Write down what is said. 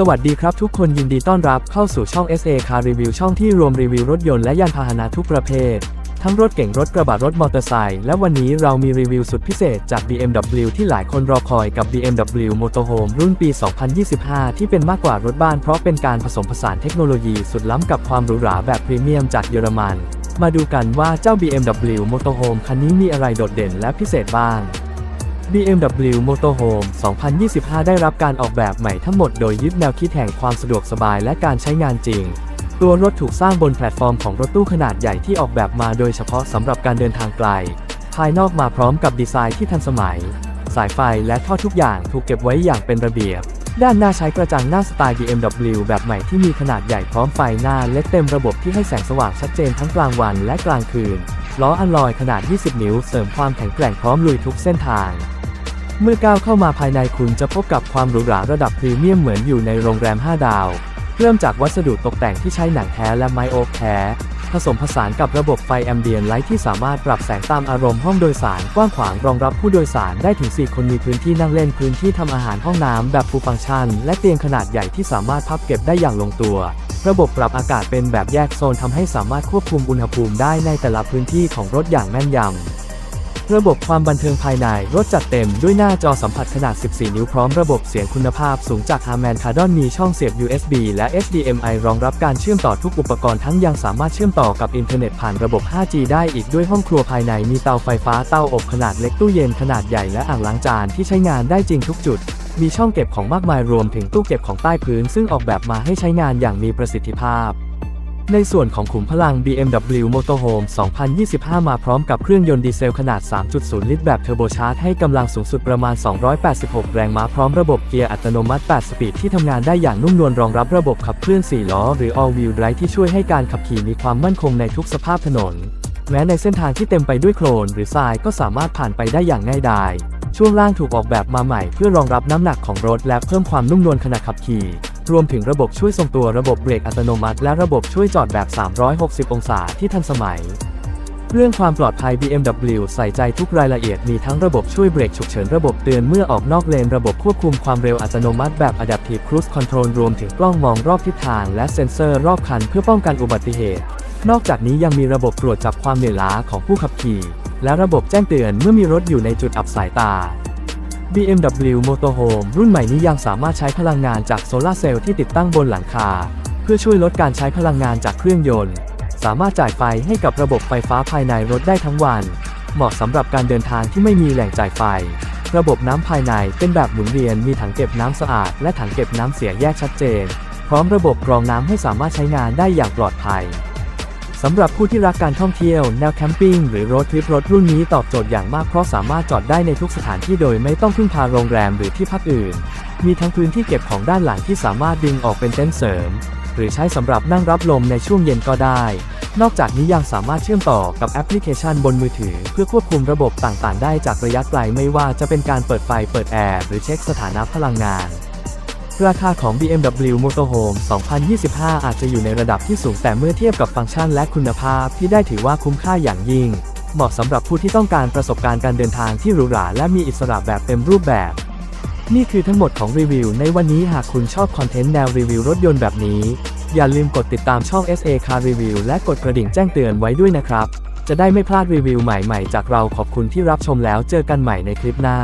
สวัสดีครับทุกคนยินดีต้อนรับเข้าสู่ช่อง SA Car Review ช่องที่รวมรีวิวรถยนต์และยานพาหนะทุกประเภท ทั้งรถเก่งรถกระบะรถมอเตอร์ไซค์และวันนี้เรามีรีวิวสุดพิเศษจาก BMW ที่หลายคนรอคอยกับ BMW Motorhome รุ่นปี 2025 ที่เป็นมากกว่ารถบ้านเพราะเป็นการผสมผสานเทคโนโลยีสุดล้ำกับความหรูหราแบบพรีเมียมจากเยอรมัน มาดูกันว่าเจ้า BMW Motorhome คันนี้มีอะไรโดดเด่นและพิเศษบ้าง BMW Motorhome 2025 ได้รับการออกแบบใหม่ทั้งหมดโดยยึดแนวคิดแห่งความสะดวกสบายและการใช้งานจริง ตัวรถถูกสร้างบนแพลตฟอร์มของรถตู้ขนาดใหญ่ที่ออกแบบมาโดยเฉพาะสำหรับการเดินทางไกล ภายนอกมาพร้อมกับดีไซน์ที่ทันสมัย สายไฟและท่อทุกอย่างถูกเก็บไว้อย่างเป็นระเบียบ ด้านหน้าใช้กระจังหน้าสไตล์ BMW แบบใหม่ที่มีขนาดใหญ่พร้อมไฟหน้าเล็กเต็มระบบที่ให้แสงสว่างชัดเจนทั้งกลางวันและกลางคืนล้ออัลลอยขนาด 20 นิ้ว เสริมความแข็งแกร่งพร้อมลุยทุกเส้นทาง เมื่อก้าวเข้ามาภายในคุณจะพบกับความหรูหราระดับพรีเมียมเหมือนอยู่ในโรงแรม 5 ดาว เริ่มจากวัสดุตกแต่งที่ใช้หนังแท้และไม้โอ๊กแท้ ผสมผสานกับระบบไฟแอมเบียนไลท์ที่สามารถปรับแสงตามอารมณ์ห้องโดยสารกว้างขวางรองรับผู้โดยสารได้ถึง 4 คนมีพื้นที่นั่งเล่นพื้นที่ทำอาหารห้องน้ำแบบฟูลฟังก์ชัน และเตียงขนาดใหญ่ที่สามารถพับเก็บได้อย่างลงตัว ระบบปรับอากาศเป็นแบบแยกโซนทำให้สามารถควบคุมอุณหภูมิได้ในแต่ละพื้นที่ของรถอย่างแม่นยำ ระบบความบันเทิงภายในรถจัดเต็มด้วยหน้าจอสัมผัสขนาด 14 นิ้วพร้อมระบบเสียงคุณภาพสูงจาก Harman Kardon มีช่องเสียบ USB และ HDMI รองรับการเชื่อมต่อทุกอุปกรณ์ทั้งยังสามารถเชื่อมต่อกับอินเทอร์เน็ตผ่านระบบ 5G ได้อีกด้วยห้องครัวภายในมีเตาไฟฟ้าเตาอบขนาดเล็กตู้เย็นขนาดใหญ่และอ่างล้างจานที่ใช้งานได้จริงทุกจุดมีช่องเก็บของมากมายรวมถึงตู้เก็บของใต้พื้น ซึ่งออกแบบมาให้ใช้งานอย่างมีประสิทธิภาพ ในส่วนของขุมพลัง BMW Motorhome 2025 มาพร้อมกับเครื่องยนต์ดีเซลขนาด 3.0 ลิตรแบบเทอร์โบชาร์จให้กำลังสูงสุดประมาณ 286 แรงม้าพร้อมระบบเกียร์อัตโนมัติ 8 สปีดที่ทำงานได้อย่างนุ่มนวลรองรับระบบขับเคลื่อน 4 ล้อ หรือ All Wheel Drive ที่ช่วยให้การขับขี่มีความมั่นคงในทุกสภาพถนน แม้ในเส้นทางที่เต็มไปด้วยโคลนหรือทรายก็สามารถผ่านไปได้อย่างง่ายดายช่วงล่างถูกออกแบบมาใหม่เพื่อรองรับน้ำหนักของรถและเพิ่มความนุ่มนวลขณะขับขี่ รวมถึงระบบช่วยทรงตัวระบบเบรกอัตโนมัติ และระบบช่วยจอดแบบ 360 องศาที่ทันสมัย เรื่องความปลอดภัย BMW ใส่ใจทุกรายละเอียดมีทั้งระบบช่วยเบรกฉุกเฉินระบบเตือนเมื่อออกนอกเลนระบบควบคุมความเร็วอัตโนมัติแบบ Adaptive Cruise Control รวมถึงกล้องมองรอบทิศทางและเซ็นเซอร์รอบคันเพื่อป้องกันอุบัติเหตุ นอกจากนี้ยังมีระบบตรวจจับความเหนื่อยล้าของผู้ขับขี่ และระบบแจ้งเตือนเมื่อมีรถอยู่ในจุดอับสายตา BMW Motorhome รุ่นใหม่นี้ยังสามารถใช้พลังงานจากโซลาร์เซลล์ที่ติดตั้งบนหลังคา เพื่อช่วยลดการใช้พลังงานจากเครื่องยนต์ สามารถจ่ายไฟให้กับระบบไฟฟ้าภายในรถได้ทั้งวัน เหมาะสำหรับการเดินทางที่ไม่มีแหล่งจ่ายไฟ ระบบน้ำภายในเป็นแบบหมุนเวียนมีถังเก็บน้ำสะอาด และถังเก็บน้ำเสียแยกชัดเจน พร้อมระบบกรองน้ำให้สามารถใช้งานได้อย่างปลอดภัย สำหรับผู้ที่รักการท่องเที่ยว แนวแคมปิ้งหรือรถทริปรถรุ่นนี้ตอบโจทย์อย่างมากเพราะสามารถจอดได้ในทุกสถานที่โดยไม่ต้องพึ่งพาโรงแรมหรือที่พักอื่น มีทั้งพื้นที่เก็บของด้านหลังที่สามารถดึงออกเป็นเต็นท์เสริม หรือใช้สำหรับนั่งรับลมในช่วงเย็นก็ได้ นอกจากนี้ยังสามารถเชื่อมต่อกับแอปพลิเคชันบนมือถือ เพื่อควบคุมระบบต่างๆ ได้จากระยะไกลไม่ว่าจะเป็นการเปิดไฟเปิดแอร์หรือเช็คสถานะพลังงาน ราคาของ BMW Motorhome 2025 อาจจะอยู่ในระดับที่สูงแต่เมื่อเทียบกับฟังก์ชันและคุณภาพที่ได้ถือว่าคุ้มค่าอย่างยิ่ง เหมาะสำหรับผู้ที่ต้องการประสบการณ์การเดินทางที่หรูหราและมีอิสระแบบเต็มรูปแบบ นี่คือทั้งหมดของรีวิว ในวันนี้หากคุณชอบคอนเทนต์แนวรีวิวรถยนต์แบบนี้ อย่าลืมกดติดตามช่อง SA Car Review และกดกระดิ่งแจ้งเตือนไว้ด้วยนะครับ จะได้ไม่พลาดรีวิวใหม่ๆ จากเราขอบคุณที่รับชมแล้วเจอกันใหม่ในคลิปหน้า